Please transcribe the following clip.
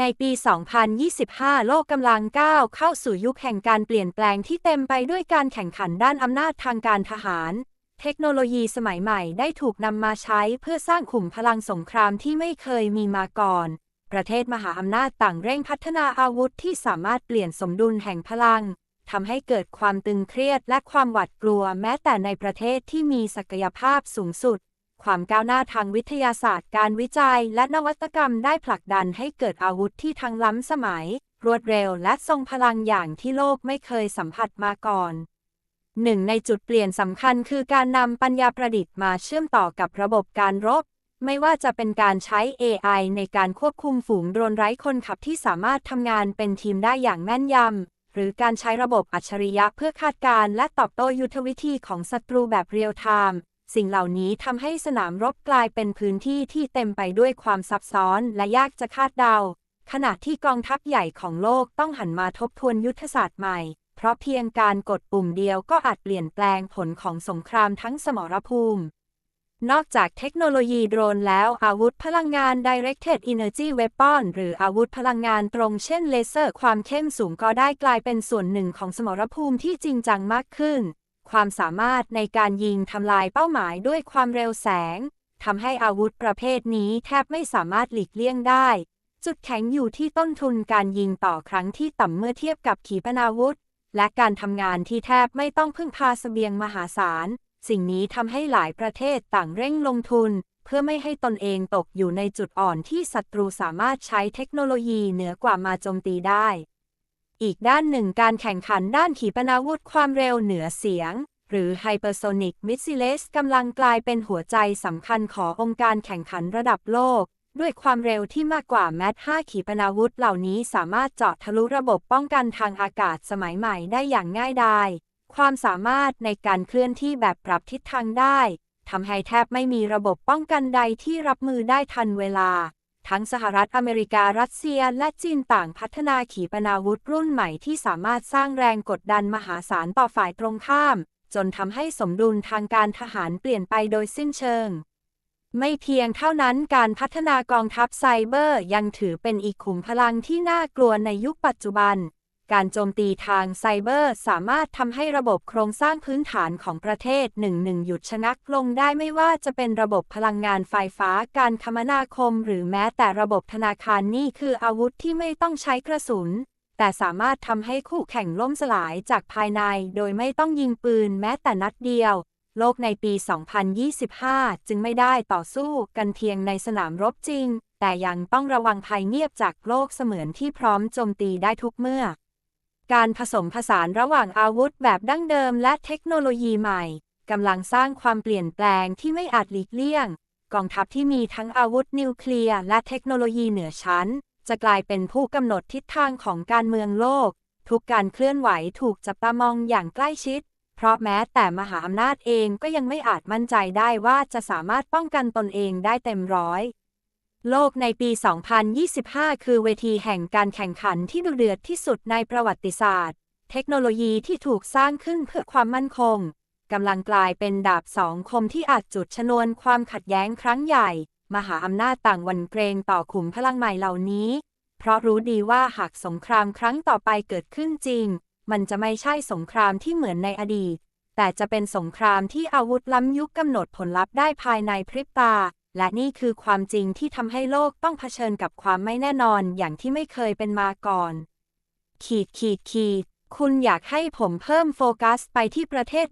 ในปี 2025 โลกกำลังก้าวเข้าสู่ยุคแห่งการเปลี่ยนแปลงที่เต็มไปด้วยการแข่งขันด้านอำนาจทางการทหาร เทคโนโลยีสมัยใหม่ได้ถูกนำมาใช้เพื่อสร้างขุมพลังสงครามที่ไม่เคยมีมาก่อน ประเทศมหาอำนาจต่างเร่งพัฒนาอาวุธที่สามารถเปลี่ยนสมดุลแห่งพลังทำให้เกิดความตึงเครียดและความหวาดกลัวแม้แต่ในประเทศที่มีศักยภาพสูงสุด ความก้าวหน้าทางวิทยาศาสตร์ การวิจัย และนวัตกรรมได้ผลักดันให้เกิดอาวุธที่ทั้งล้ำสมัย รวดเร็วและทรงพลังอย่างที่โลกไม่เคยสัมผัสมาก่อนหนึ่งในจุดเปลี่ยนสำคัญคือการนำปัญญาประดิษฐ์มาเชื่อมต่อกับระบบการรบ ไม่ว่าจะเป็นการใช้ AI ในการควบคุมฝูงโดรนไร้คนขับที่สามารถทำงานเป็นทีมได้อย่างแม่นยำ หรือการใช้ระบบอัจฉริยะเพื่อคาดการณ์และตอบโต้ยุทธวิธีของศัตรูแบบเรียลไทม์ สิ่งเหล่านี้ทำให้สนามรบกลายเป็นพื้นที่ที่เต็มไปด้วยความซับซ้อนและยากจะคาดเดา ขณะที่กองทัพใหญ่ของโลกต้องหันมาทบทวนยุทธศาสตร์ใหม่ เพราะเพียงการกดปุ่มเดียวก็อาจเปลี่ยนแปลงผลของสงครามทั้งสมรภูมิ นอกจากเทคโนโลยีโดรนแล้วอาวุธพลังงาน Directed Energy Weapon หรืออาวุธพลังงานตรงเช่นเลเซอร์ความเข้มสูงก็ได้กลายเป็นส่วนหนึ่งของสมรภูมิที่จริงจังมากขึ้น ความสามารถในการยิงทำลายเป้าหมายด้วยความเร็วแสงทำให้อาวุธประเภทนี้แทบไม่สามารถหลีกเลี่ยงได้ จุดแข็งอยู่ที่ต้นทุนการยิงต่อครั้งที่ต่ำเมื่อเทียบกับขีปนาวุธ และการทำงานที่แทบไม่ต้องพึ่งพาเสบียงมหาศาล สิ่งนี้ทำให้หลายประเทศต่างเร่งลงทุน เพื่อไม่ให้ตนเองตกอยู่ในจุดอ่อนที่ศัตรูสามารถใช้เทคโนโลยีเหนือกว่ามาโจมตีได้ อีกด้านหนึ่งการแข่งขันด้านขีปนาวุธความเร็วเหนือเสียง หรือ Hypersonic Missiles กำลังกลายเป็นหัวใจสำคัญขององค์การแข่งขันระดับโลก ด้วยความเร็วที่มากกว่าแมท5ขีปนาวุธเหล่านี้สามารถเจาะทะลุระบบป้องกันทางอากาศสมัยใหม่ได้อย่างง่ายดายความสามารถในการเคลื่อนที่แบบปรับทิศทางได้ทำให้แทบไม่มีระบบป้องกันใดที่รับมือได้ทันเวลา ทั้งสหรัฐอเมริการัสเซียและจีนต่างพัฒนาขีปนาวุธรุ่นใหม่ที่สามารถสร้างแรงกดดันมหาศาลต่อฝ่ายตรงข้าม จนทำให้สมดุลทางการทหารเปลี่ยนไปโดยสิ้นเชิง ไม่เพียงเท่านั้นการพัฒนากองทัพไซเบอร์ยังถือเป็นอีกขุมพลังที่น่ากลัวในยุคปัจจุบัน การโจมตีทางไซเบอร์สามารถทำให้ระบบโครงสร้างพื้นฐานของประเทศหนึ่งหนึ่งหยุดชะงักลงได้ไม่ว่าจะเป็นระบบพลังงานไฟฟ้าการคมนาคม หรือแม้แต่ระบบธนาคารนี่คืออาวุธที่ไม่ต้องใช้กระสุน แต่สามารถทำให้คู่แข่งล่มสลายจากภายใน โดยไม่ต้องยิงปืนแม้แต่นัดเดียว โลกในปี 2025 จึงไม่ได้ต่อสู้กันเพียงในสนามรบจริง แต่ยังต้องระวังภัยเงียบจากโลกเสมือนที่พร้อมโจมตีได้ทุกเมื่อ การผสมผสานระหว่างอาวุธแบบดั้งเดิมและเทคโนโลยีใหม่กำลังสร้างความเปลี่ยนแปลงที่ไม่อาจหลีกเลี่ยง กองทัพที่มีทั้งอาวุธนิวเคลียร์และเทคโนโลยีเหนือชั้น จะกลายเป็นผู้กำหนดทิศทางของการเมืองโลก ทุกการเคลื่อนไหวถูกจับตามองอย่างใกล้ชิด เพราะแม้แต่มหาอำนาจเองก็ยังไม่อาจมั่นใจได้ว่าจะสามารถป้องกันตนเองได้เต็มร้อย โลกในปี 2025 คือเวทีแห่งการแข่งขันที่ดุเดือดที่สุดในประวัติศาสตร์ เทคโนโลยีที่ถูกสร้างขึ้นเพื่อความมั่นคงกำลังกลายเป็นดาบสองคมที่อาจจุดชนวนความขัดแย้งครั้งใหญ่ มหาอำนาจต่างวันเกรงต่อขุมพลังใหม่เหล่านี้ เพราะรู้ดีว่าหากสงครามครั้งต่อไปเกิดขึ้นจริง มันจะไม่ใช่สงครามที่เหมือนในอดีต แต่จะเป็นสงครามที่อาวุธล้ำยุคกำหนดผลลัพธ์ได้ภายในพริบตา และนี่คือความจริงที่ทำให้โลกต้องเผชิญกับความไม่แน่นอนอย่างที่ไม่เคยเป็นมาก่อน ขีดขีดขีด คุณอยากให้ผมเพิ่มโฟกัสไปที่ประเทศ